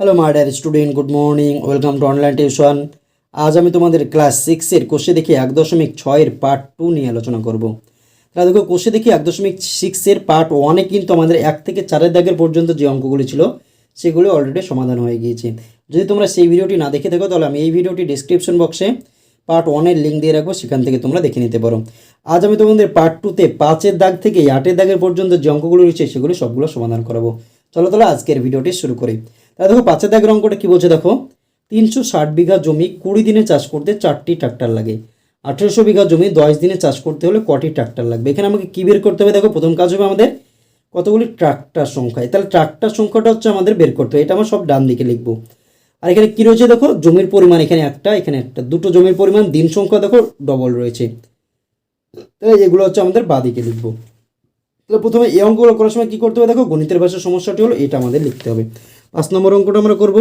Hello my student good morning welcome to online tuition আজ আমি তোমাদের ক্লাস সিক্সের কোষে দেখি এক দশমিক ছয়ের পার্ট টু নিয়ে আলোচনা করব। তাহলে দেখো, কোষে দেখি এক দশমিক সিক্সের পার্ট ওয়ানে কিন্তু আমাদের এক থেকে চারের দাগের পর্যন্ত যে অঙ্কগুলি ছিল, সেগুলো অলরেডি সমাধান হয়ে গিয়েছে। যদি তোমরা সেই ভিডিওটি না দেখে থাকো, তাহলে আমি এই ভিডিওটি ডিসক্রিপশন বক্সে পার্ট ওয়ানের লিঙ্ক দিয়ে রাখব, সেখান থেকে তোমরা দেখে নিতে পারো। আজ আমি তোমাদের পার্ট টুতে পাঁচের দাগ থেকে আটের দাগের পর্যন্ত যে অঙ্কগুলো রয়েছে, সেগুলো সবগুলো সমাধান করাবো। চলো তাহলে আজকের ভিডিওটি শুরু করি। তাহলে দেখো পাঁচের দাগের অঙ্কটা কী বলছে দেখো, তিনশো ষাট বিঘা জমি কুড়ি দিনে চাষ করতে চারটি ট্রাক্টর লাগে। আঠেরোশো বিঘা জমি দশ দিনে চাষ করতে হলে কটি ট্রাক্টর লাগবে? এখানে আমাকে কী বের করতে হবে দেখো, প্রথম কাজ হবে আমাদের কতগুলি ট্রাক্টর সংখ্যায় তাহলে ট্রাক্টর সংখ্যাটা হচ্ছে আমাদের বের করতে হবে। এটা আমার সব ডান দিকে লিখব। আর এখানে কী রয়েছে দেখো, জমির পরিমাণ এখানে একটা এখানে একটা। দুটো জমির পরিমাণ, দিন সংখ্যা দেখো ডবল রয়েছে। তাহলে এগুলো হচ্ছে আমাদের বাদিকে লিখব। তাহলে প্রথমে এই অঙ্কগুলো করার সময় কী করতে হবে দেখো, গণিতের ভাষার সমস্যাটি হলো এটা আমাদের লিখতে হবে। পাঁচ নম্বর অঙ্কটা আমরা করব।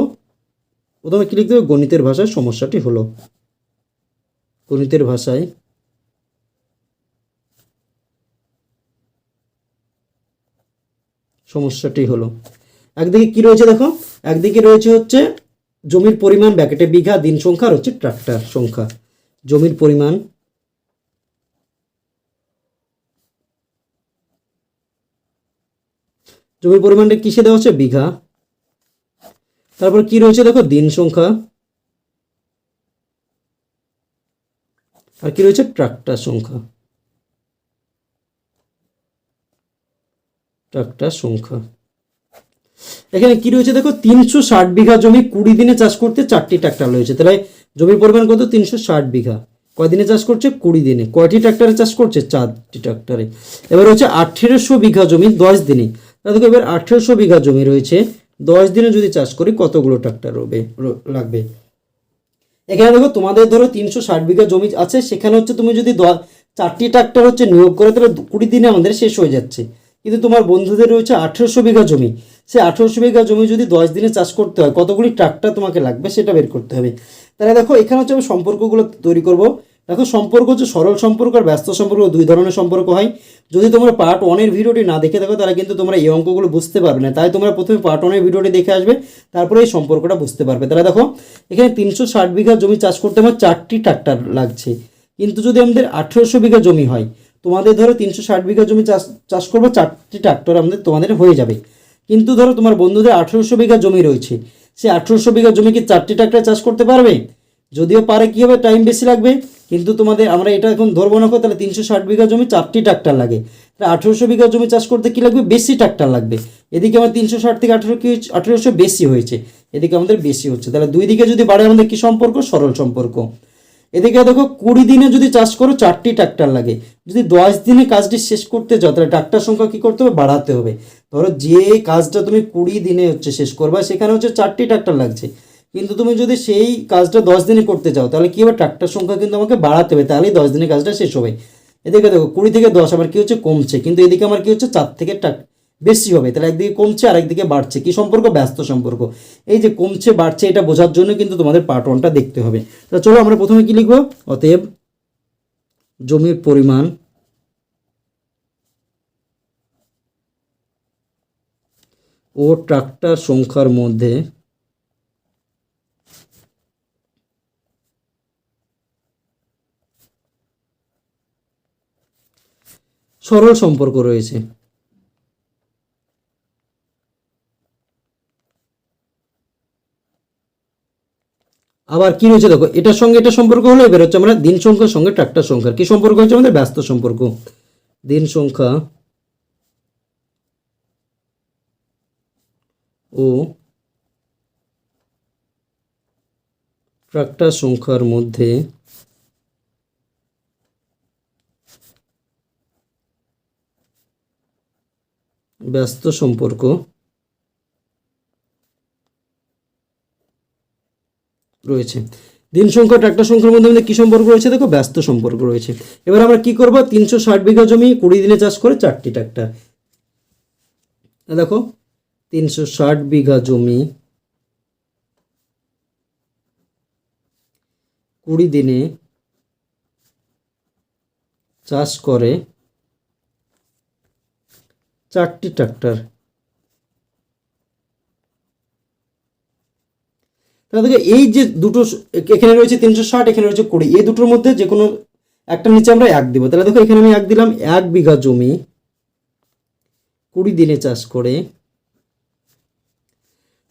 প্রথমে কী লিখতে হবে? গণিতের ভাষায় সমস্যাটি হলো। গণিতের ভাষায় সমস্যাটি হলো। একদিকে কি রয়েছে দেখো? একদিকে রয়েছে হচ্ছে জমির পরিমাণ ব্যাকেটে বিঘা, দিন সংখ্যা আর হচ্ছে ট্রাক্টর সংখ্যা। জমির পরিমাণ জমির পরিমাণটা কিসে দেওয়া হচ্ছে? বিঘা। তারপর কি রয়েছে দেখো? দিন সংখ্যা। আর কি রয়েছে? ট্রাক্টর সংখ্যা। ট্রাক্টর সংখ্যা। এখানে কি রয়েছে দেখো? তিনশো ষাট বিঘা জমি কুড়ি দিনে চাষ করতে চারটি ট্রাক্টর রয়েছে। তাহলে জমির পরিমাণ কত? তিনশো ষাট বিঘা। কয় দিনে চাষ করছে? কুড়ি দিনে। কয়টি ট্রাক্টরে চাষ করছে? চারটি ট্রাক্টরে। এবার হচ্ছে আঠেরোশো বিঘা জমি দশ দিনে। দেখো এবার আঠেরোশো বিঘা জমি রয়েছে। দশ দিনে যদি চাষ করি কতগুলো ট্রাক্টর রবে লাগবে? এখানে দেখো তোমাদের ধরো তিনশো ষাট বিঘা জমি আছে, সেখানে হচ্ছে তুমি যদি চারটি ট্রাক্টর হচ্ছে নিয়োগ করে, তাহলে কুড়ি দিনে আমাদের শেষ হয়ে যাচ্ছে। কিন্তু তোমার বন্ধুদের রয়েছে আঠেরোশো বিঘা জমি। সেই আঠেরোশো বিঘা জমি যদি দশ দিনে চাষ করতে হয়, কতগুলি ট্রাক্টর তোমাকে লাগবে সেটা বের করতে হবে। তাহলে দেখো এখানে হচ্ছে আমি সম্পর্কগুলো তৈরি করব। দেখো, সম্পর্ক হচ্ছে সরল সম্পর্ক আর ব্যস্ত সম্পর্ক দুই ধরনের সম্পর্ক হয়। যদি তোমরা পার্ট ওয়ানের ভিডিওটি না দেখে থাকো, তাহলে কিন্তু তোমরা এই অঙ্কগুলো বুঝতে পারবে না। তাই তোমরা প্রথমে পার্ট ওয়ানের ভিডিওটি দেখে আসবে, তারপরে এই সম্পর্কটা বুঝতে পারবে। তাহলে দেখো, এখানে তিনশো ষাট বিঘা জমি চাষ করতে আমার চারটি ট্রাক্টর লাগছে। কিন্তু যদি আমাদের আঠেরোশো বিঘা জমি হয়, তোমাদের ধরো তিনশো ষাট বিঘা জমি চাষ চাষ করব, চারটি ট্রাক্টর আমাদের তোমাদের হয়ে যাবে। কিন্তু ধরো তোমার বন্ধুদের আঠেরোশো বিঘা জমি রয়েছে, সে আঠেরোশো বিঘা জমি কি চারটি ট্রাক্টর চাষ করতে পারবে? যদিও পারে, কী হবে? টাইম বেশি লাগবে। কিন্তু তোমাদের আমরা এটা এখন ধরবো না তাহলে তিনশো ষাট বিঘা জমি চারটি ট্রাক্টর লাগে। তাহলে আঠেরোশো বিঘা জমি চাষ করতে কী লাগবে? বেশি ট্রাক্টর লাগবে। এদিকে আমার তিনশো ষাট থেকে আঠেরো কি আঠেরোশো বেশি হয়েছে। এদিকে আমাদের বেশি হচ্ছে। তাহলে দুই দিকে যদি বাড়ে, আমাদের কী সম্পর্ক? সরল সম্পর্ক। এদিকে দেখো, কুড়ি দিনে যদি চাষ করো, চারটি ট্রাক্টর লাগে। যদি দশ দিনে কাজটি শেষ করতে যাও, তাহলে ট্রাক্টর সংখ্যা কী করতে হবে? বাড়াতে হবে। ধরো যে কাজটা তুমি কুড়ি দিনে হচ্ছে শেষ করবা, সেখানে হচ্ছে চারটি ট্রাক্টর লাগছে। কিন্তু তুমি যদি সেই কাজটা দশ দিনে করতে চাও, তাহলে কী হবে? ট্রাক্টর সংখ্যা কিন্তু আমাকে বাড়াতে হবে, তাহলেই দশ দিনে কাজটা শেষ হবে। এদিকে দেখো, কুড়ি থেকে দশ আবার কী হচ্ছে? কমছে। কিন্তু এদিকে আমার কী হচ্ছে? চার থেকে টাক বেশি হবে, তাহলে একদিকে কমছে আর একদিকে বাড়ছে। কি সম্পর্ক? ব্যস্ত সম্পর্ক। এই যে কমছে, বাড়ছে, এটা বোঝার জন্য কিন্তু তোমাদের পার্ট ওয়ানটা দেখতে হবে। তাহলে চলো আমরা প্রথমে কী লিখব? অতএব জমির পরিমাণ ও ট্রাক্টর সংখ্যার মধ্যে সরল সম্পর্ক রয়েছে। আবার কি রয়েছে দেখো, এটার সঙ্গে এটা সম্পর্ক হলো এবার হচ্ছে আমরা দিন সংখ্যার সঙ্গে ট্রাক্টর সংখ্যার। কি সম্পর্ক হচ্ছে আমাদের ব্যস্ত সম্পর্ক। দিন সংখ্যা ও ট্রাক্টর সংখ্যার মধ্যে ব্যস্ত সম্পর্ক। রয়েছে। দিন সংখ্যা, ট্রাক্টর সংখ্যার মধ্যে আমাদের কি সম্পর্ক রয়েছে? দেখো, ব্যস্ত সম্পর্ক রয়েছে। এবার আমরা কি করব? তিনশো ষাট বিঘা জমি, কুড়ি দিনে চাষ করে চারটি ট্রাক্টর। দেখো, তিনশো ষাট বিঘা জমি, কুড়ি দিনে চাষ করে চারটি ট্রাক্টর। তাহলে দেখো, এই যে দুটো এখানে রয়েছে তিনশো ষাট, এখানে রয়েছে কুড়ি। এই দুটোর মধ্যে যে কোনো একটা নিচে আমরা এক দিব। তাহলে দেখো, এখানে আমি এক দিলাম, এক বিঘা জমি। কুড়ি দিনে চাষ করে।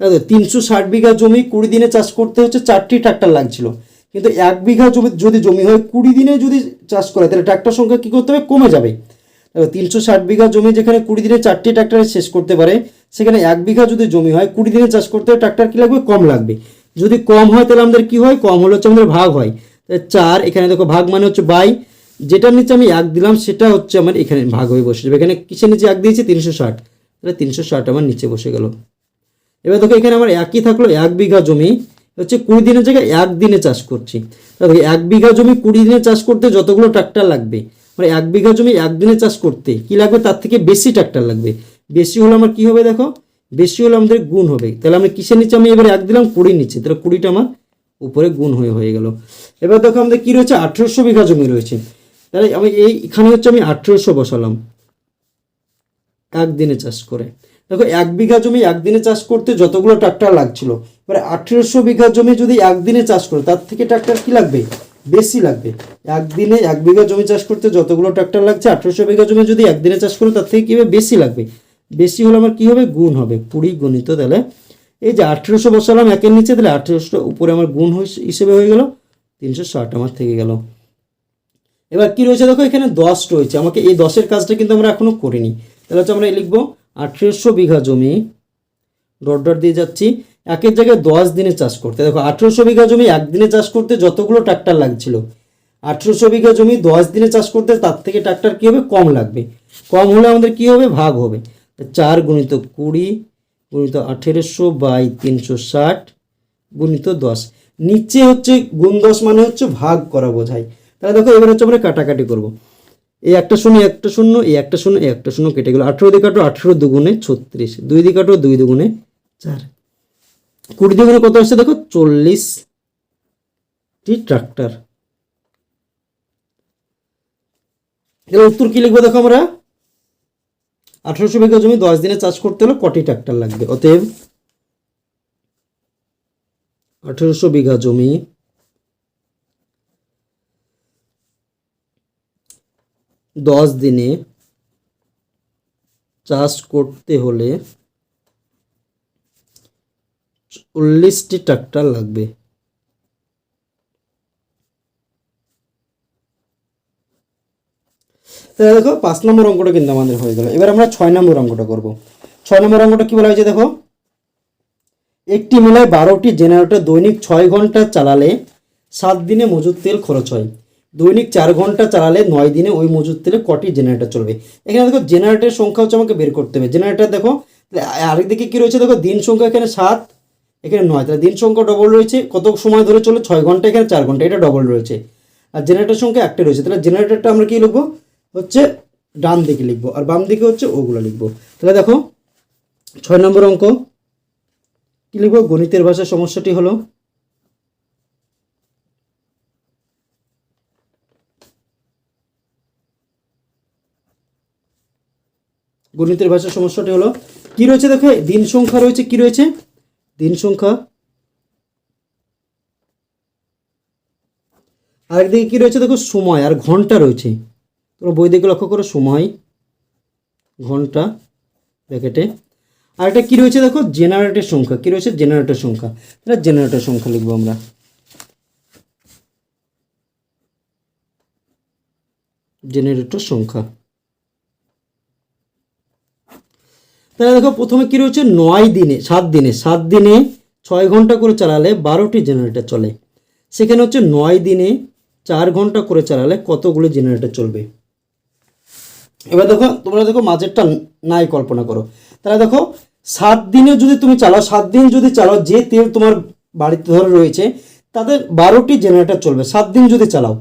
দেখো, তিনশো ষাট বিঘা জমি, কুড়ি দিনে চাষ করতে হচ্ছে চারটি ট্রাক্টর লাগছিল। কিন্তু এক বিঘা জমি, যদি জমি হয়, কুড়ি দিনে যদি চাষ করে, তাহলে ট্রাক্টর সংখ্যা কী করতে হবে? কমে যাবে। তিনশো ষাট বিঘা জমি যেখানে কুড়ি দিনে চারটি ট্রাক্টরে শেষ করতে পারে, সেখানে এক বিঘা যদি জমি হয়, কুড়ি দিনে চাষ করতে ট্রাক্টর কী লাগবে? কম লাগবে। যদি কম হয় তাহলে আমাদের কী হয়? কম হলে হচ্ছে আমাদের ভাগ হয়। তাহলে চার, এখানে দেখো ভাগ মানে হচ্ছে বাই। যেটার নিচে আমি এক দিলাম, সেটা হচ্ছে আমার এখানে ভাগ হয়ে বসে যাবে। এখানে কিসের নিচে এক দিয়েছি? তিনশো ষাট। তাহলে তিনশো ষাট আমার নিচে বসে গেল। এবার দেখো এখানে আমার একই থাকল এক বিঘা জমি। হচ্ছে কুড়ি দিনের জায়গায় এক দিনে চাষ করছি। দেখো এক বিঘা জমি কুড়ি দিনে চাষ করতে যতগুলো ট্রাক্টর লাগবে মানে এক বিঘা জমি একদিনে চাষ করতে, কি লাগবে? তার থেকে বেশি ট্রাক্টর লাগবে। বেশি হলে আমার কি হবে দেখো? বেশি হলে আমাদের গুণ হবে। তাহলে আমি কিসের নিচে আমি এবার এক দিলাম কুড়ি নিচে। তাহলে কুড়িটা আমার উপরে গুণ হয়ে হয়ে গেল। এবার দেখো আমাদের কি রয়েছে? আঠেরোশো বিঘা জমি রয়েছে। তাহলে আমি এই, এখানে হচ্ছে আমি আঠেরোশো বসালাম। একদিনে চাষ করে। দেখো, এক বিঘা জমি একদিনে চাষ করতে যতগুলো ট্রাক্টর লাগছিল, এবারে আঠেরোশো বিঘা জমি যদি একদিনে চাষ করে, তার থেকে ট্রাক্টর কি লাগবে? বেশি লাগবে। একদিনে এক বিঘা জমি চাষ করতে যতগুলো ট্রাক্টর লাগছে, আঠেরোশো বিঘা জমি যদি একদিনে চাষ করে, তার থেকে কী বেশি লাগবে। বেশি হলে আমার কী হবে? গুণ হবে। কুড়ি গণিত তাহলে এই যে আঠেরোশো বসালাম একের নিচে, তাহলে আঠেরোশো উপরে আমার গুণ হিসেবে হয়ে গেল, তিনশো ষাট আমার থেকে গেল। এবার কি রয়েছে? দেখো এখানে দশ রয়েছে। আমাকে এই দশের কাজটা কিন্তু আমরা এখনও করিনি। তাহলে হচ্ছে আমরা এই লিখব, আঠেরোশো বিঘা জমি, ডট ডট দিয়ে যাচ্ছি। একের জায়গায় দশ দিনে চাষ করতে। দেখো, আঠেরোশো বিঘা জমি একদিনে চাষ করতে যতগুলো ট্রাক্টর লাগছিল, আঠেরোশো বিঘা জমি দশ দিনে চাষ করতে তার থেকে ট্রাক্টর কী হবে? কম লাগবে। কম হলে আমাদের কী হবে? ভাগ হবে। চার গুণিত কুড়ি গুণিত আঠেরোশো বাই তিনশো ষাট গুণিত দশ। নিচে হচ্ছে গুণ দশ মানে হচ্ছে ভাগ করা বোঝায়। তাহলে দেখো, এবার হচ্ছে আমরা কাটাকাটি করব। এই একটা শূন্য একটা শূন্য এই একটা শূন্য এই একটা শূন্য কেটে গেল। আঠেরো দিয়ে কাটো আঠেরো দুগুণে ছত্রিশ। দুই দিয়ে কাটো দুই দুগুণে চার। কুড়ি দুগুণে কত আসছে দেখো? চল্লিশটি ট্রাক্টর। এবার উত্তর কি লিখব দেখো আমরা? আঠারোশো বিঘা জমি দশ দিনে চাষ করতে হলে কটি ট্রাক্টর লাগবে? অতএব আঠেরোশো বিঘা জমি দশ দিনে চাষ করতে হলে চল্লিশটি ট্রাক্টর লাগবে। দেখো, পাঁচ নম্বর অঙ্কটা কিন্তু আমাদের হয়ে গেল। এবার আমরা ছয় নম্বর অঙ্কটা করব। ছয় নম্বর অঙ্কটা কি বলা হয়েছে দেখো? একটি মেলায় বারোটি জেনারেটর দৈনিক ছয় ঘণ্টা চালালে সাত দিনে মজুদ তেল খরচ হয়। দৈনিক চার ঘণ্টা চালালে নয় দিনে ওই মজুদ তেলে কটি জেনারেটর চলবে? এখানে দেখো, জেনারেটরের সংখ্যা হচ্ছে আমাকে বের করতে হবে। জেনারেটর দেখো আরেকদিকে কী রয়েছে দেখো, দিন সংখ্যা এখানে সাত এখানে নয়। তাহলে দিন সংখ্যা ডবল রয়েছে, কত সময় ধরে চলে? ছয় ঘণ্টা, এখানে চার ঘণ্টা, এটা ডবল রয়েছে। আর জেনারেটর সংখ্যা একটা রয়েছে। তাহলে জেনারেটরটা আমরা কী লিখব? হচ্ছে ডান দিকে লিখব, আর বাম দিকে হচ্ছে ওগুলো লিখব। তাহলে দেখো, ছয় নম্বর অঙ্ক। কি লিখব? গণিতের ভাষার সমস্যাটি হলো, গণিতের ভাষার সমস্যাটি হলো, কি রয়েছে দেখো? দিন সংখ্যা রয়েছে, কি রয়েছে? দিন সংখ্যা। আরেকদিকে কি রয়েছে? দেখো, সময় আর ঘণ্টা রয়েছে। তোমরা বই দিকে লক্ষ্য করো, সময়, ঘণ্টা, ব্র্যাকেটে। আর একটা কী রয়েছে? দেখো, জেনারেটের সংখ্যা। কী রয়েছে? জেনারেটর সংখ্যা। তাহলে জেনারেটর সংখ্যা লিখব আমরা। জেনারেটর সংখ্যা। তাহলে দেখো প্রথমে কী রয়েছে? নয় দিনে, সাত দিনে। সাত দিনে ছয় ঘণ্টা করে চালালে বারোটি জেনারেটর চলে। সেখানে হচ্ছে নয় দিনে চার ঘণ্টা করে চালালে কতগুলো জেনারেটর চলবে? এবার দেখো, তোমরা দেখো মাঝেরটা নাই কল্পনা করো। তাহলে দেখো, সাত দিনে যদি তুমি চালাও, সাত দিন যদি চালাও, যে তেল তোমার বাড়িতে ধরে রয়েছে, তাদের বারোটি জেনারেটর চলবে। সাত দিন যদি চালাও।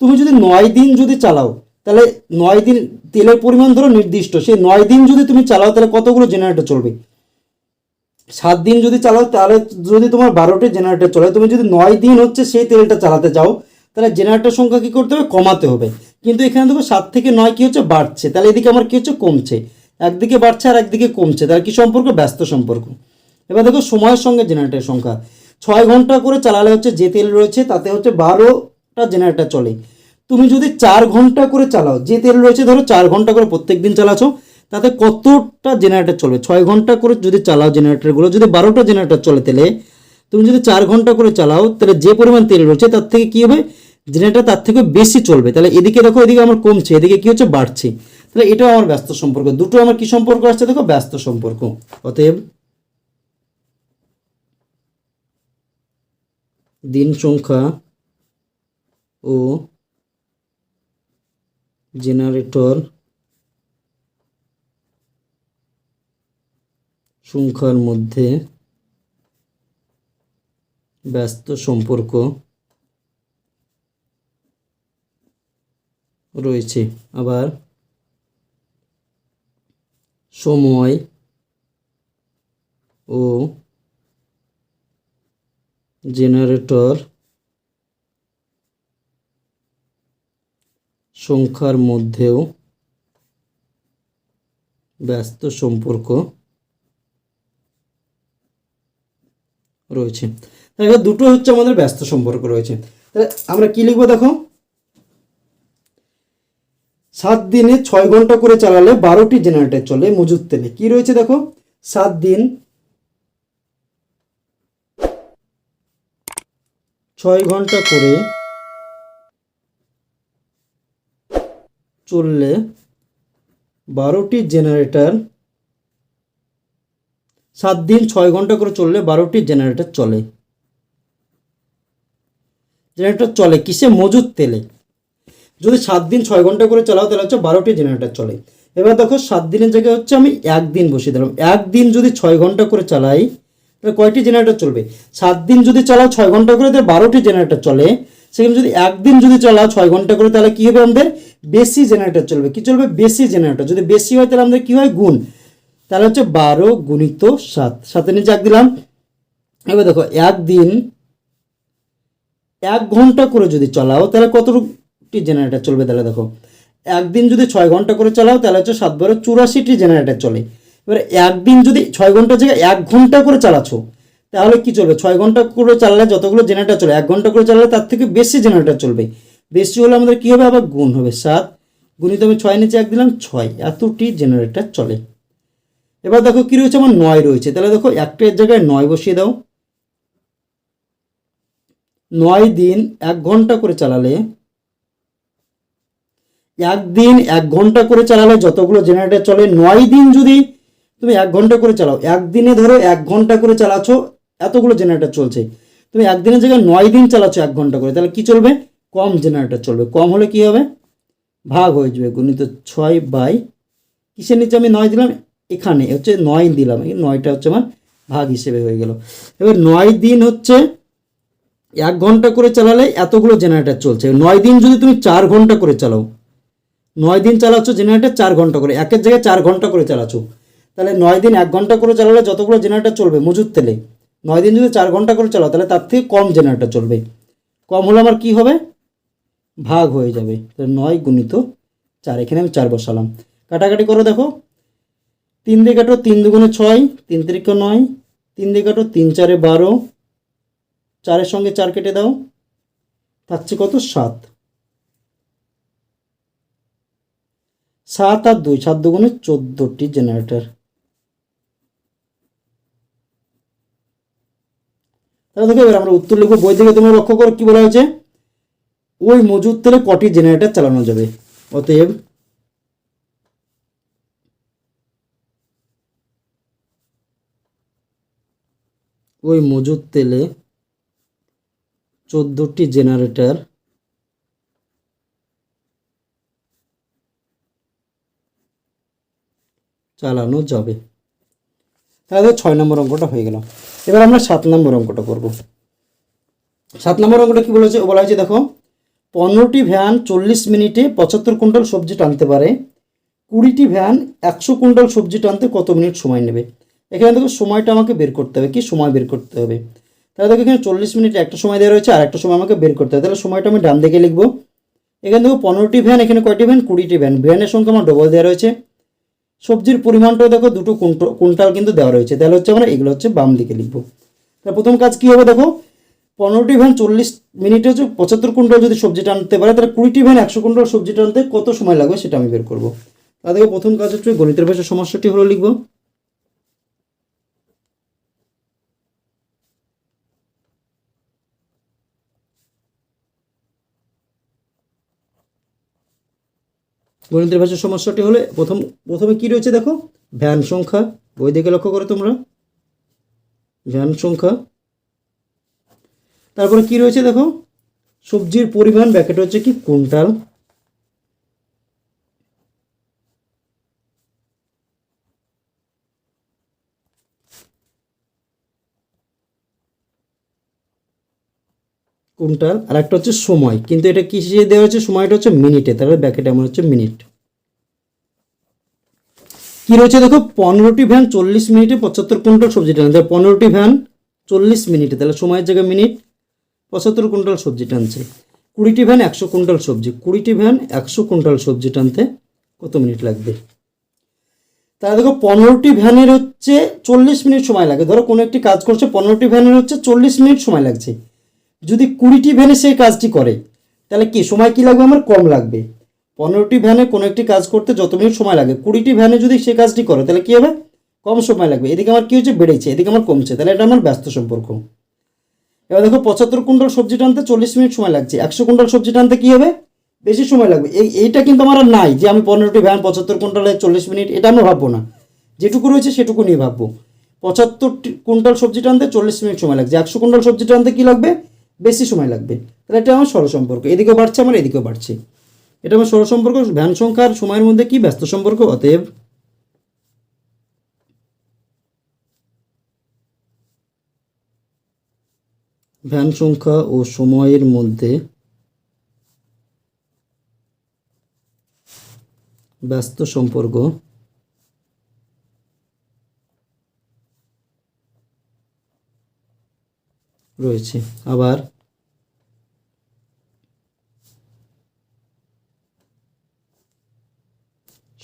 তুমি যদি নয় দিন যদি চালাও তাহলে নয় দিন তেলের পরিমাণ ধরো নির্দিষ্ট, সেই নয় দিন যদি তুমি চালাও তাহলে কতগুলো জেনারেটর চলবে? সাত দিন যদি চালাও তাহলে যদি তোমার বারোটি জেনারেটর চলে, তুমি যদি নয় দিন হচ্ছে সেই তেলটা চালাতে চাও, তাহলে জেনারেটর সংখ্যা কী করতে হবে? কমাতে হবে। কিন্তু এখানে দেখো সাত থেকে নয় কী হচ্ছে? বাড়ছে। তাহলে এদিকে আমার কী হচ্ছে? কমছে। একদিকে বাড়ছে আর একদিকে কমছে। তাহলে কি সম্পর্ক? ব্যস্ত সম্পর্ক। এবার দেখো সময়ের সঙ্গে জেনারেটরের সংখ্যা। ছয় ঘণ্টা করে চালালে হচ্ছে যে তেল রয়েছে তাতে হচ্ছে বারোটা জেনারেটর চলে। তুমি যদি চার ঘণ্টা করে চালাও, যে তেল রয়েছে ধরো চার ঘণ্টা করে প্রত্যেক দিন চালাছো তাতে কতটা জেনারেটর চলবে? ছয় ঘণ্টা করে যদি চালাও জেনারেটরগুলো যদি বারোটা জেনারেটর চলে তেলে, তুমি যদি চার ঘণ্টা করে চালাও, তাহলে যে পরিমাণ তেল রয়েছে তার থেকে কী হবে? জেনারেটর তার থেকে বেশি চলবে। তাহলে এদিকে দেখো, এদিকে আমার কমছে, এদিকে কী হচ্ছে? বাড়ছে। তাহলে এটাও আমার ব্যস্ত সম্পর্ক। দুটো আমার কি সম্পর্ক আসছে দেখো? ব্যস্ত সম্পর্ক। অতএব দিন সংখ্যা ও জেনারেটর সংখ্যার মধ্যে ব্যস্ত সম্পর্ক রয়েছে। আবার সময় ও জেনারেটর সংখ্যার মধ্যেও ব্যস্ত সম্পর্ক রয়েছে। দুটো হচ্ছে আমাদের ব্যস্ত সম্পর্ক রয়েছে। তাহলে আমরা কি লিখব দেখো? সাত দিনে ছয় ঘণ্টা করে চালালে বারোটি জেনারেটর চলে মজুদ তেলে। কি রয়েছে দেখো? সাত দিন ছয় ঘণ্টা করে চললে বারোটি জেনারেটার, সাত দিন ছয় ঘণ্টা করে চললে বারোটি জেনারেটর চলে। জেনারেটর চলে কিসে? মজুদ তেলে। যদি সাত দিন ছয় ঘণ্টা করে চালাও, তাহলে হচ্ছে বারোটি জেনারেটর চলে। এবার দেখো, সাত দিনের জায়গায় হচ্ছে আমি একদিন বসিয়ে দিলাম। একদিন যদি ছয় ঘণ্টা করে চালাই, তাহলে কয়টি জেনারেটর চলবে? সাত দিন যদি চালাও, ছয় ঘণ্টা করে, তাহলে বারোটি জেনারেটর চলে। সেখানে যদি একদিন যদি চালাও ছয় ঘণ্টা করে, তাহলে কী হবে আমাদের? বেশি জেনারেটর চলবে। কি চলবে? বেশি জেনারেটর যদি বেশি হয়, তাহলে আমাদের কী হয়? গুণ। তাহলে হচ্ছে বারো গুণিত সাত। সাতের নিচে এক দিলাম। এবার দেখো, একদিন এক ঘণ্টা করে যদি চালাও, তাহলে কতটি জেনারেটর চলবে? তাহলে দেখো, একদিন যদি ছয় ঘণ্টা করে চালাও, তাহলে হচ্ছে সাত বারো চুরাশিটি জেনারেটর চলে। এবারে একদিন যদি ছয় ঘণ্টা জায়গায় এক ঘণ্টা করে চালাচ্ছ তাহলে কি চলবে? ছয় ঘণ্টা করে চালালে যতগুলো জেনারেটর চলে এক ঘণ্টা করে চালালে তার থেকে বেশি জেনারেটর চলবে। বেশি হলে আমাদের কী হবে? আবার গুণ হবে সাত। গুণিত আমি ছয় নিচে এক দিলাম, ছয়। এতটি জেনারেটর চলে। এবার দেখো কী রয়েছে? আমার নয় রয়েছে। তাহলে দেখো একটার জায়গায় নয় বসিয়ে দাও। নয় দিন এক ঘণ্টা করে চালালে একদিন এক ঘণ্টা করে চালালে যতগুলো জেনারেটর চলে, নয় দিন যদি তুমি এক ঘণ্টা করে চালাও একদিনে ধরো এক ঘণ্টা করে চালাচ্ছ এতগুলো জেনারেটর চলছে। তুমি একদিনের জায়গায় নয় দিন চালাচ্ছ এক ঘণ্টা করে, তাহলে কি চলবে? কম জেনারেটর চলবে। কম হলে কি হবে? ভাগ হয়ে যাবে গুণিত ছয় বাই, কিসের নিচে আমি নয় দিলাম? এখানে হচ্ছে নয় দিলাম। এই নয়টা হচ্ছে আমার ভাগ হিসেবে হয়ে গেল। এবার নয় দিন হচ্ছে এক ঘণ্টা করে চালালে এতগুলো জেনারেটর চলছে। নয় দিন যদি তুমি চার ঘণ্টা করে চালাও, নয় দিন চালাচ্ছ জেনারেটর চার ঘণ্টা করে, একের জায়গায় চার ঘণ্টা করে চালাচ্ছ। তাহলে নয় দিন এক ঘণ্টা করে চালালে যতগুলো জেনারেটর চলবে মজুদ তেলে। নয় দিন যদি চার ঘণ্টা করে চালাও, তাহলে তার থেকে কম জেনারেটর চলবে। কম হলে আমার কি হবে? ভাগ হয়ে যাবে। নয় গুণিত চার, এখানে আমি চার বসালাম। কাটাকাটি করে দেখো। তিন দিয়ে কাটো তিন দুগুণে ছয়, তিন তিরিকে নয়, তিন দিয়ে কাটো তিন চারে বারো, চারের সঙ্গে চার কেটে দাও। থাকছে কত? সাত। সাত আর দুই, সাত দুগুণে চোদ্দোটি জেনারেটর তাহলে দেখো এবার আমরা উত্তর লিখব, বই থেকে তোমরা লক্ষ্য করো কি বলা হয়েছে? ওই মজুদ তেলে কটি জেনারেটর চালানো যাবে? অতএব ওই মজুদ তেলে চোদ্দোটি জেনারেটর চালানো যাবে। তাহলে ছয় নম্বর অঙ্কটা হয়ে গেল। এবার আমরা সাত নম্বর অঙ্কটা করব। সাত নম্বর অঙ্কটা কী বলেছে? বলা হয়েছে, দেখো, পনেরোটি ভ্যান চল্লিশ মিনিটে পঁচাত্তর কুইন্টাল সবজি টানতে পারে। কুড়িটি ভ্যান একশো কুইন্টাল সবজি টানতে কত মিনিট সময় নেবে? এখানে দেখো, সময়টা আমাকে বের করতে হবে, কি সময় বের করতে হবে? তাহলে দেখো, এখানে চল্লিশ মিনিট একটা সময় দেওয়া রয়েছে, আর একটা সময় আমাকে বের করতে হবে। তাহলে সময়টা আমি ডান দিকে লিখব। এখানে দেখো, পনেরোটি ভ্যান, এখানে কয়টি ভ্যান? কুড়িটি ভ্যান। ভ্যানের সংখ্যা আমার ডবল দেওয়া রয়েছে। সবজির পরিমাণটাও দেখো দুটো কুইন্টাল কিন্তু দেওয়া রয়েছে। তাহলে হচ্ছে আমরা এগুলো হচ্ছে বাম দিকে লিখব। তাহলে প্রথম কাজ কি হবে দেখো? পনেরোটি ভ্যান চল্লিশ মিনিটে হচ্ছে পঁচাত্তর কুইন্টাল যদি সবজি টানতে পারে, তাহলে কুড়িটি ভ্যান একশো কুইন্টাল সবজি টানতে কত সময় লাগবে সেটা আমি বের করব। তাদেরকে প্রথম কাজ হচ্ছে গণিতের ভাষার সমস্যাটি হলো লিখব। গণিতের ভাষার সমস্যাটি হলে প্রথম, প্রথমে কি রয়েছে দেখো? ভ্যান সংখ্যা। বই দেখে লক্ষ্য করো তোমরা। ভ্যান সংখ্যা। তারপরে কি রয়েছে দেখো? সবজির পরিমাণ, ব্যাকেট হচ্ছে কি, কুইন্টাল। কুইন্টাল আর একটা হচ্ছে সময়। কিন্তু এটা কিসে দেওয়া হচ্ছে সময়টা হচ্ছে মিনিটে। তাহলে ব্যাকেটে আমার হচ্ছে মিনিট। কি রয়েছে দেখো? পনেরোটি ভ্যান চল্লিশ মিনিটে পঁচাত্তর কুইন্টাল সবজি টানছে। পনেরোটি ভ্যান চল্লিশ মিনিটে। তাহলে সময়ের জায়গায় মিনিট। পঁচাত্তর কুইন্টাল সবজি টানছে। কুড়িটি ভ্যান একশো কুইন্টাল সবজি। কুড়িটি ভ্যান একশো কুইন্টাল সবজি টানতে কত মিনিট লাগবে? তাহলে দেখো, পনেরোটি ভ্যানের হচ্ছে চল্লিশ মিনিট সময় লাগে। ধরো কোনো একটি কাজ করছে, পনেরোটি ভ্যানের হচ্ছে চল্লিশ মিনিট সময় লাগছে। যদি কুড়িটি ভ্যানে সেই কাজটি করে, তাহলে কি সময় কি লাগবে আমার? কম লাগবে। পনেরোটি ভ্যানে কোনো একটি কাজ করতে যত মিনিট সময় লাগে। কুড়িটি ভ্যানে যদি সে কাজটি করে, তাহলে কী হবে? কম সময় লাগবে। এদিকে আমার কী হচ্ছে বেড়েছে। এদিকে আমার কমছে। তাহলে এটা আমার ব্যস্ত সম্পর্ক। এবার দেখো, পঁচাত্তর কুইন্টাল সবজি টানতে চল্লিশ মিনিট সময় লাগছে। একশো কুইন্টাল সবজি টানতে কী হবে? বেশি সময় লাগবে। এই, এইটা কিন্তু আমার আর নাই যে আমি পনেরোটি ভ্যান পঁচাত্তর কুইন্টালে চল্লিশ মিনিট, এটা আমি ভাববো না। যেটুকু রয়েছে সেটুকু নিয়ে ভাববো। পঁচাত্তর কুইন্টাল সবজি টানতে চল্লিশ মিনিট সময় লাগছে। একশো কুইন্টাল সবজি টানতে কী লাগবে? বেশি সময় লাগবে। তাহলে এটা আমার সরল সম্পর্ক। এদিকেও বাড়ছে আমার, এদিকেও বাড়ছে। এটা আমার সরল সম্পর্ক, ভ্যান সংখ্যার সময়ের মধ্যে কি ব্যস্ত সম্পর্ক? অতএব ভ্যান সংখ্যা ও সময়ের মধ্যে ব্যস্ত সম্পর্ক রয়েছে। আবার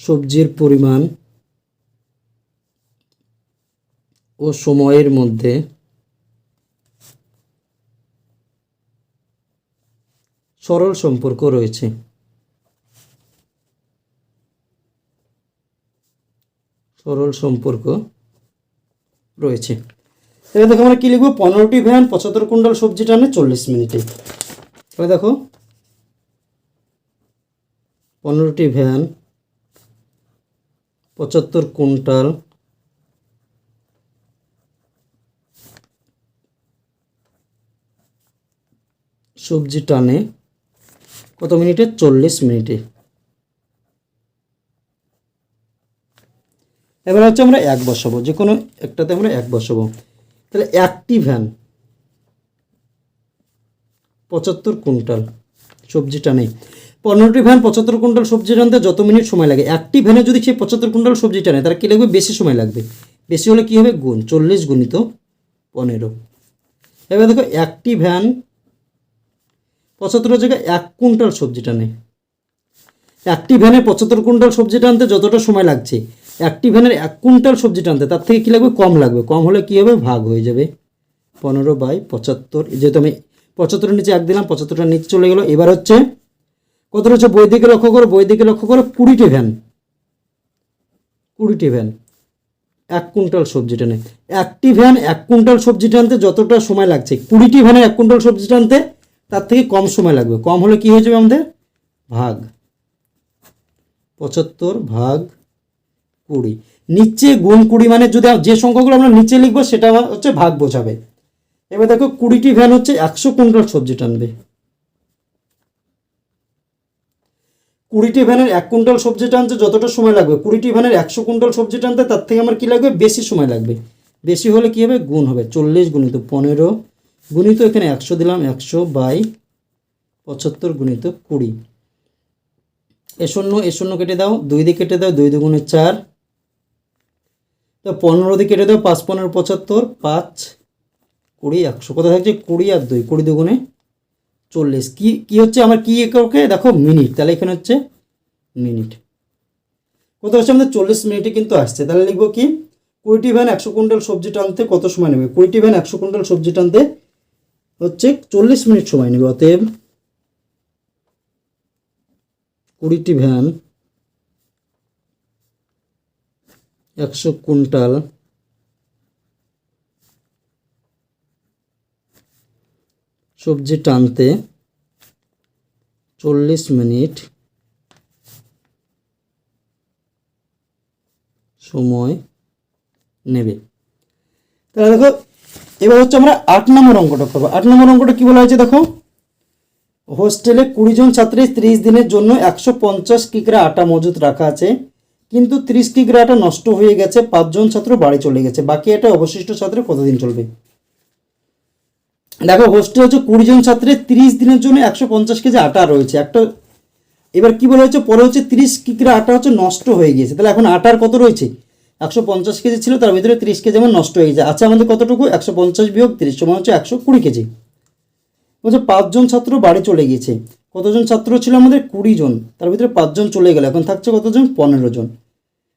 সবজির পরিমাণ ও সময়ের মধ্যে সরল সম্পর্ক রয়েছে। সরল সম্পর্ক রয়েছে। এবার দেখো আমরা কী লিখব? পনেরোটি ভ্যান পঁচাত্তর কুইন্টাল সবজি টানে চল্লিশ মিনিটে। তাহলে দেখো, পনেরোটি ভ্যান পঁচাত্তর কুইন্টাল সবজি টানে কত মিনিটে? চল্লিশ মিনিটে। এবার হচ্ছে আমরা এক বসাবো যে কোনো একটাতে আমরা এক বসাবো। তাহলে একটি ভ্যান পঁচাত্তর কুইন্টাল সবজি টানে। পনেরোটি ভ্যান, পঁচাত্তর কুইন্টাল সবজি টানতে যত মিনিট সময় লাগে। একটি ভ্যানে যদি সে পঁচাত্তর কুইন্টাল সবজি টানে তার কী লাগবে? বেশি সময় লাগবে। বেশি হলে কী হবে? গুণ, চল্লিশ গুণিত পনেরো। এবার দেখো, একটি ভ্যান পঁচাত্তর জায়গায় এক কুইন্টাল সবজি টানে। একটি ভ্যানে পঁচাত্তর কুইন্টাল সবজি টানতে যতটা সময় লাগছে একটি ভ্যানের এক কুইন্টাল সবজি টানতে, তার থেকে কী লাগবে? কম লাগবে। কম হলে কী হবে? ভাগ হয়ে যাবে। পনেরো বাই পঁচাত্তর যেহেতু আমি পঁচাত্তরের নিচে এক দিলাম, পঁচাত্তরটা নিচে চলে গেলো। এবার হচ্ছে কত হচ্ছে? বই দিকে লক্ষ্য করো বই দিকে লক্ষ্য করো, কুড়িটি ভ্যান। কুড়িটি ভ্যান। এক কুইন্টাল সবজি টানে। একটি ভ্যান এক কুইন্টাল সবজি টানতে যতটা সময় লাগছে, কুড়িটি ভ্যানে এক কুইন্টাল সবজি টানতে তার থেকে কম সময় লাগবে। কম হলে কি হয়ে যাবে আমাদের? ভাগ। পঁচাত্তর ভাগ কুড়ি। নিচে গুণ কুড়ি মানে যদি যে সংখ্যাগুলো আমরা নিচে লিখব, সেটা হচ্ছে ভাগ বোঝাবে। এবার দেখো কুড়িটি ভ্যান হচ্ছে একশো কুইন্টাল সবজি টানবে। কুড়িটি ভ্যানের এক কুইন্টাল সবজি টানতে যতটা সময় লাগবে? কুড়িটি ভ্যানের একশো কুইন্টাল সবজি টানতে তার থেকে আমার কী লাগবে? বেশি সময় লাগবে। বেশি হলে কী হবে? গুণ হবে। চল্লিশ গুণিত পনেরো গুণিত এখানে একশো দিলাম, একশো বাই পঁচাত্তর গুণিত কুড়ি। এ শূন্য এ শূন্য কেটে দাও, দুই দিয়ে কেটে দাও, দুই দুগুণে চার। তো পনেরো দিয়ে কেটে দাও, পাঁচ, পনেরো, পঁচাত্তর, পাঁচ, কুড়ি, একশো। কোথায় থাকছে? কুড়ি আর দুই, কুড়ি দুগুণে চল্লিশ। কী কী হচ্ছে? আমার কি এককে? দেখো, মিনিট। তাহলে এখানে হচ্ছে মিনিট। কত হচ্ছে আমাদের চল্লিশ মিনিটে কিন্তু আসছে। তাহলে লিখব কি? কুড়িটি ভ্যান একশো কুইন্টাল সবজি টানতে কত সময় নেবে? কুড়িটি ভ্যান একশো কুইন্টাল সবজি টানতে হচ্ছে চল্লিশ মিনিট সময় নেবে। অতএব কুড়িটি ভ্যান একশো কুইন্টাল। সবজি টানতে চল্লিশ মিনিট সময় নেবে। তাহলে দেখো, এবার হচ্ছে আমরা আট নম্বর অঙ্কটা করব। আট নম্বর অঙ্কটা কি বলা হয়েছে দেখো? হোস্টেলে কুড়ি জন ছাত্রের ত্রিশ দিনের জন্য একশো পঞ্চাশ কিগ্রা আটা মজুত রাখা আছে। কিন্তু ত্রিশ কিগ্রা আটা নষ্ট হয়ে গেছে, পাঁচজন ছাত্র বাড়ি চলে গেছে, বাকি এটা অবশিষ্ট ছাত্রের কতদিন চলবে? দেখো, হোস্টেল হচ্ছে কুড়ি জন ছাত্রের তিরিশ দিনের জন্য একশো পঞ্চাশ কেজি আটা রয়েছে। একটা, এবার কি বলা হচ্ছে পরে হচ্ছে তিরিশ কিগ্রা আটা হচ্ছে নষ্ট হয়ে গিয়েছে। তাহলে এখন আটার কত রয়েছে? একশো পঞ্চাশ কেজি ছিল তার ভিতরে তিরিশ কেজি আমার নষ্ট হয়ে গেছে আচ্ছা আমাদের কতটুকু একশো পঞ্চাশ বিয়োগ তিরিশ সমান হচ্ছে একশো কুড়ি কেজি বলছে, পাঁচজন ছাত্র বাড়ি চলে গিয়েছে। কতজন ছাত্র ছিল আমাদের? কুড়ি জন। তার ভিতরে পাঁচজন চলে গেল। এখন থাকছে কতজন? পনেরো জন।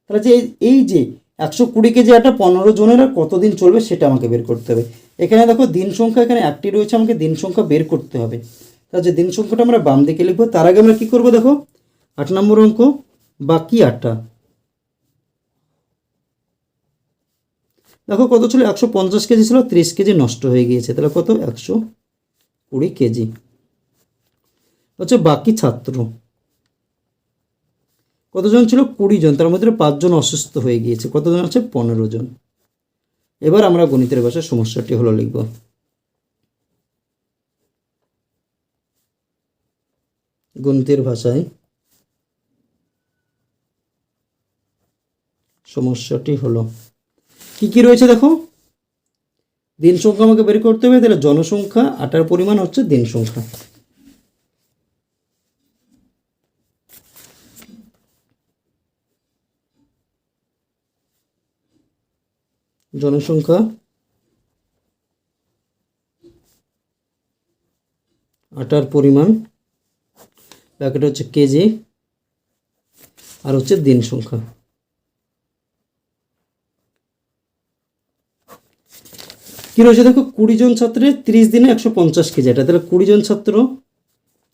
তাহলে যে এই- যে একশো কুড়ি কেজি একটা পনেরো জনের আর কতদিন চলবে সেটা আমাকে বের করতে হবে। এখানে দেখো, দিন সংখ্যা এখানে একটি রয়েছে, আমাকে দিন সংখ্যা বের করতে হবে। তাহলে যে দিন সংখ্যাটা আমরা বাম দিকে লিখব, তার আগে আমরা কী করব দেখো? আট নম্বর অঙ্ক, বাকি আটটা। দেখো কত ছিল? একশো পঞ্চাশ কেজি ছিল, ত্রিশ কেজি নষ্ট হয়ে গিয়েছে। তাহলে কত? একশো কুড়ি কেজি। হচ্ছে বাকি ছাত্র। কতজন ছিল? কুড়ি জন। তার মধ্যে পাঁচজন অসুস্থ হয়ে গিয়েছে। কতজন আছে? পনেরো জন। এবার আমরা গণিতের ভাষায় সমস্যাটি হলো লিখব। গণিতের ভাষায় সমস্যাটি হলো, কি কি রয়েছে দেখো? দিন সংখ্যা আমাকে বের করতে হবে, তাহলে জনসংখ্যা আটার পরিমাণ হচ্ছে দিন সংখ্যা। জনসংখ্যা আটার পরিমাণ প্যাকেট হচ্ছে কেজি, আর হচ্ছে দিন সংখ্যা। কি রয়েছে? দেখো, কুড়ি জন ছাত্রের তিরিশ দিনে একশো পঞ্চাশ কেজি এটা তাহলে কুড়ি জন ছাত্র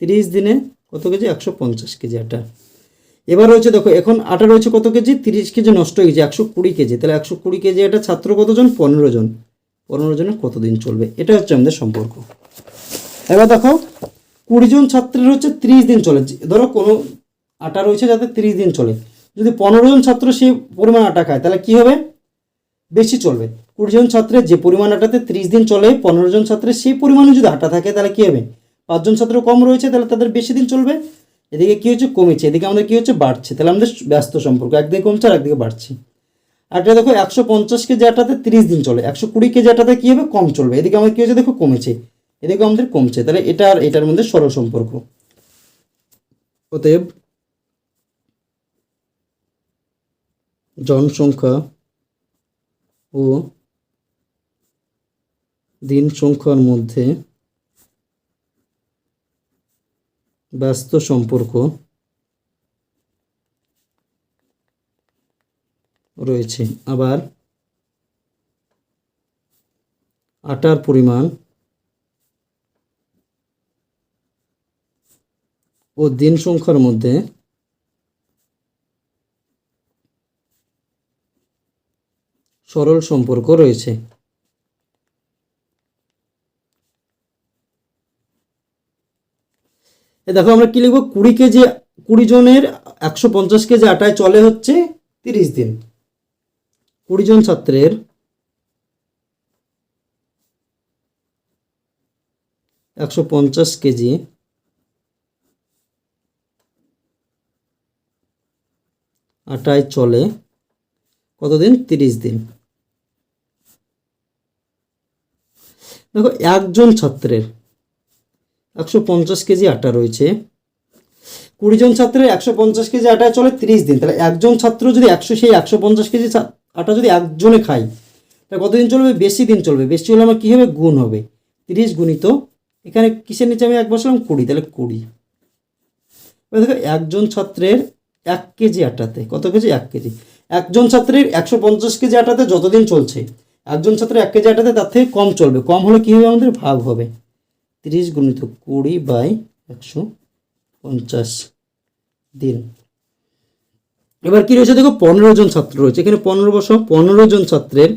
তিরিশ দিনে কত কেজি? একশো পঞ্চাশ কেজি আটা। এবার রয়েছে, দেখো, এখন আটা রয়েছে কত কেজি? তিরিশ কেজি নষ্ট হয়ে গেছে, একশো কুড়ি কেজি। তাহলে একশো কুড়ি কেজি একটা ছাত্র কতজন পনেরো জন। পনেরো জনের কতদিন চলবে? এটা হচ্ছে আমাদের সম্পর্ক। এবার দেখো, কুড়ি জন ছাত্রের হচ্ছে তিরিশ দিন চলে। ধরো, কোনো আটা রয়েছে যাতে তিরিশ দিন চলে। যদি পনেরো জন ছাত্র সেই পরিমাণ আটা খায়, তাহলে কি হবে? বেশি চলবে। কুড়ি জন ছাত্রের যে পরিমাণ আটাতে ত্রিশ দিন চলে, পনেরো জন ছাত্রের সেই পরিমাণে যদি আটা থাকে, তাহলে কী হবে? পাঁচজন ছাত্র কম রয়েছে, তাহলে তাদের বেশি দিন চলবে। এদিকে কী হচ্ছে? কমেছে। এদিকে আমাদের কী হচ্ছে? বাড়ছে। তাহলে আমাদের ব্যস্ত সম্পর্ক। একদিকে কমছে আর একদিকে বাড়ছে। আর এটা দেখো, একশো পঞ্চাশ কেজি আটাতে তিরিশ দিন চলে। একশো কুড়ি কেজি আটাতে কী হবে? কম চলবে। এদিকে আমাদের কী হচ্ছে? দেখো, কমেছে। এদিকে আমাদের কমছে। তাহলে এটা আর এটার মধ্যে সরল সম্পর্ক। অতএব, জনসংখ্যা ও দিন সংখ্যার মধ্যে ব্যস্ত সম্পর্ক রয়েছে। আবার আটার পরিমাণ ও দিন সংখ্যার মধ্যে সরল সম্পর্ক রয়েছে। দেখো, আমরা কি লিখব? কুড়ি কেজি, কুড়ি জনের একশো পঞ্চাশ কেজি আটায় চলে হচ্ছে তিরিশ দিন। কুড়ি জন ছাত্রের একশো পঞ্চাশ কেজি আটায় চলে কতদিন? তিরিশ দিন। দেখো, একজন ছাত্রের একশো পঞ্চাশ কেজি আটা রয়েছে। কুড়ি জন ছাত্রের একশো পঞ্চাশ কেজি আটা চলে তিরিশ দিন। তাহলে একজন ছাত্র যদি একশো, সেই একশো পঞ্চাশ কেজি আটা যদি একজনে খায়, তাহলে কতদিন চলবে? বেশি দিন চলবে। বেশি হলে আমার কী হবে? গুণ হবে। তিরিশ গুণিত, এখানে কিসের নিচে আমি এক বসলাম? কুড়ি। তাহলে কুড়ি। দেখো, একজন ছাত্রের এক কেজি আটাতে, কত কেজি? এক কেজি। একজন ছাত্রের একশো পঞ্চাশ কেজি আটাতে যতদিন চলছে একজন ছাত্রের এক কেজি আটাতে তার থেকে কম চলবে। কম হলে কী হবে আমাদের? ভাগ হবে। তিরিশ গুণিত কুড়ি বাই একশো পঞ্চাশ দিন। এবার কী রয়েছে? দেখো, পনেরো জন ছাত্র রয়েছে। এখানে পনেরো বছর পনেরো জন ছাত্রের,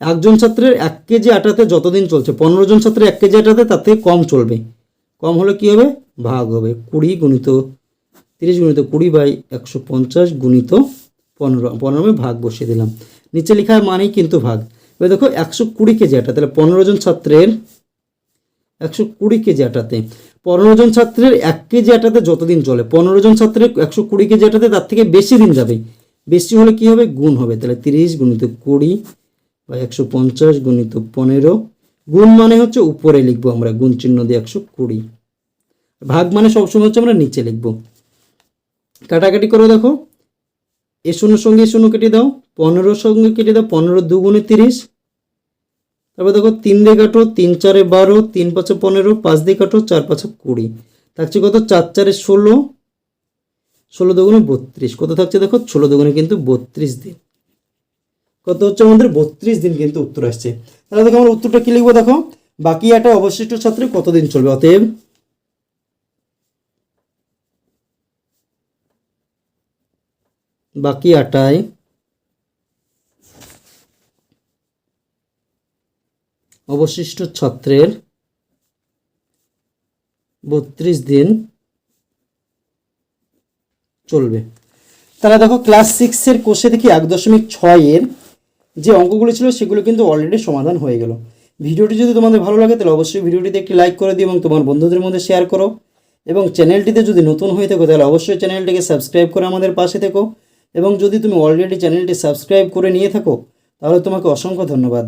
একজন ছাত্রের এক কেজি আটাতে যতদিন চলছে, পনেরো জন ছাত্রের এক কেজি আটাতে তার থেকে কম চলবে। কম হলে কী হবে? ভাগ হবে। কুড়ি গুণিত, তিরিশ গুণিত কুড়ি বাই একশো পঞ্চাশ গুণিত পনেরো। পনেরো ভাগ বসিয়ে দিলাম। নিচে লেখার মানেই কিন্তু ভাগ। এবার দেখো একশো কুড়ি কেজি আটা, তাহলে পনেরো জন ছাত্রের একশো কুড়ি কেজি আটাতে। পনেরো জন ছাত্রের এক কেজি আটাতে যতদিন চলে, পনেরো জন ছাত্রের একশো কুড়ি কেজি আটাতে তার থেকে বেশি দিন যাবে। বেশি হলে কি হবে? গুণ হবে। তাহলে তিরিশ গুণিত কুড়ি বা একশো পঞ্চাশ গুণিত পনেরো। গুণ মানে হচ্ছে উপরে লিখব আমরা, গুণ চিহ্ন দিয়ে একশো কুড়ি। ভাগ মানে সবসময় হচ্ছে আমরা নিচে লিখব। কাটাকাটি করে দেখো। এ শূন্যর সঙ্গে এ শূন্য কেটে দাও। পনেরোর সঙ্গে কেটে দাও, পনেরো দুগুণে তিরিশ। তারপর দেখো তিন দিয়ে কাটো, তিন চারে বারো, তিন পাঁচে পনেরো, পাঁচ দিয়ে কাটো, চার পাঁচে কুড়ি। থাকছে কত? চার চারে ষোলো ষোলো দুগুণে বত্রিশ। কত থাকছে দেখো? ষোলো দুগুণে কিন্তু বত্রিশ দিন। কত হচ্ছে আমাদের? বত্রিশ দিন কিন্তু উত্তর আসছে। তাহলে দেখো আমরা উত্তরটা কি লিখব দেখো? বাকি একটা অবশিষ্ট ছাত্রে কতদিন চলবে? অতএব বাকি আটায় অবশিষ্ট ছত্রের বত্রিশ দিন চলবে। তাহলে দেখো ক্লাস সিক্সের কোষে দেখি এক দশমিক ছয়ের যে অঙ্কগুলো ছিল সেগুলো কিন্তু অলরেডি সমাধান হয়ে গেল। ভিডিওটি যদি তোমাদের ভালো লাগে তাহলে অবশ্যই ভিডিওটিতে একটি লাইক করে দিও এবং তোমার বন্ধুদের মধ্যে শেয়ার করো। এবং চ্যানেলটিতে যদি নতুন হয়ে থাকো তাহলে অবশ্যই চ্যানেলটিকে সাবস্ক্রাইব করে আমাদের পাশে থেকো। এবং যদি তুমি অলরেডি চ্যানেলটি সাবস্ক্রাইব করে নিয়ে থাকো, তাহলে তোমাকে অসংখ্য ধন্যবাদ।